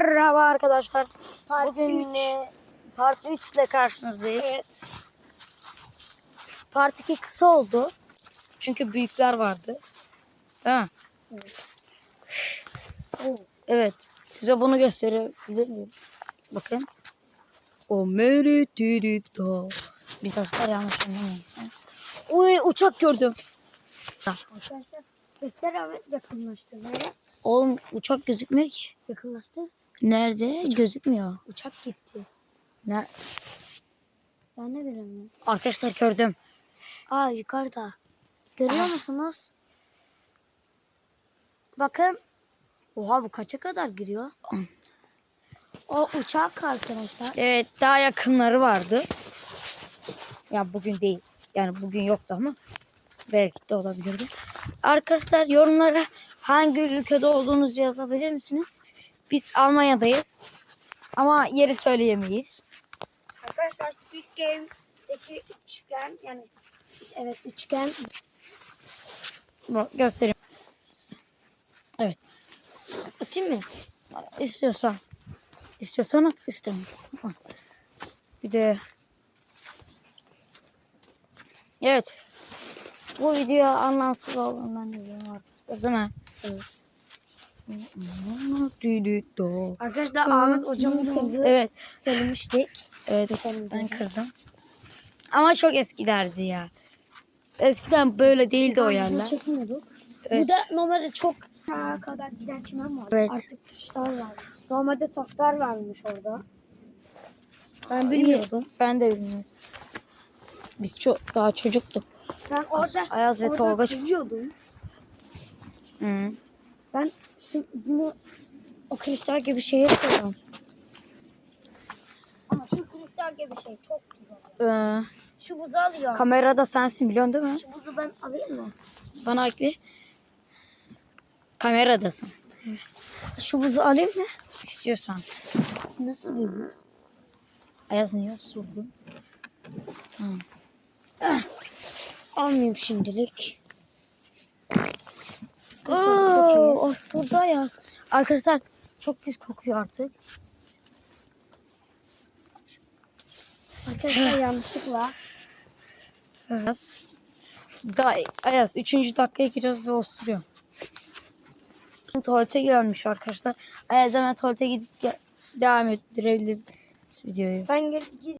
Merhaba arkadaşlar. Part Bugün üç. e, part 3 ile karşınızdayız. Evet. Part 2 kısa oldu. Çünkü büyükler vardı. Ha. Evet. Size bunu gösterebilir miyim? Bakın. O meritito. Bir taşlar yanlış anlamayın. Uy uçak gördüm. Göster abi yakınlaştır. Oğlum uçak gözükmüyor ki. Yakınlaştır. Nerede? Gözükmüyor. Uçak gitti. Ne? Ben ne göremiyorum. Arkadaşlar gördüm. Aa yukarıda. Görüyor Ah. musunuz? Bakın. Oha bu kaça kadar giriyor? O uçak arkadaşlar. Evet daha yakınları vardı. Ya bugün değil. Yani bugün yoktu ama belki de olabilirdi. Arkadaşlar yorumlara hangi ülkede olduğunuzu yazabilir misiniz? Biz Almanya'dayız. Ama yeri söyleyemeyiz. Arkadaşlar Squid Game'deki üçgen yani evet üçgen Bak göstereyim. Evet. atayım mı? İstiyorsan. İstiyorsan at istemiyorum. Bir de Evet. Bu video anlamsız olduğundan biliyorum arkadaşlar değil mi? Evet. Arkadaşlar Ahmet hocamın kızı Evet. söylemiştik. Evet ben kırdım. Ama çok eskilerdi ya. Eskiden böyle değildi o yerler. çekmiyorduk. Evet. Burada normalde çok aşağı kadar giden çimen var. Evet. Artık taşlar var. Normalde taşlar varmış orada. Ben bilmiyordum. Ben de bilmiyorum. Biz çok daha çocuktuk. Ben orada Ayaz ve orada Tolga- kıyıyordum. Hı. Ben şu bunu o kristal gibi şeye koyuyorum. Ama şu kristal gibi şey çok güzel. Ee, Şu buzu alıyorum. kamerada sensin biliyorsun değil mi? Şu buzu ben alayım mı? Bana bir. Kameradasın. Şu buzu alayım mı? İstiyorsan. Nasıl bir buz? Ayaz niye sordun? Tamam. Almayayım şimdilik. Oo, aslında yaz. Arkadaşlar çok pis kokuyor artık. Arkadaşlar yanlışlıkla. Ayaz. Da, Ayaz 3. dakikaya giriyoruz ve osturuyor. Tuvalete gelmiş arkadaşlar. Ayaz hemen tuvalete gidip ge- devam ettirebiliriz videoyu. Ben gel-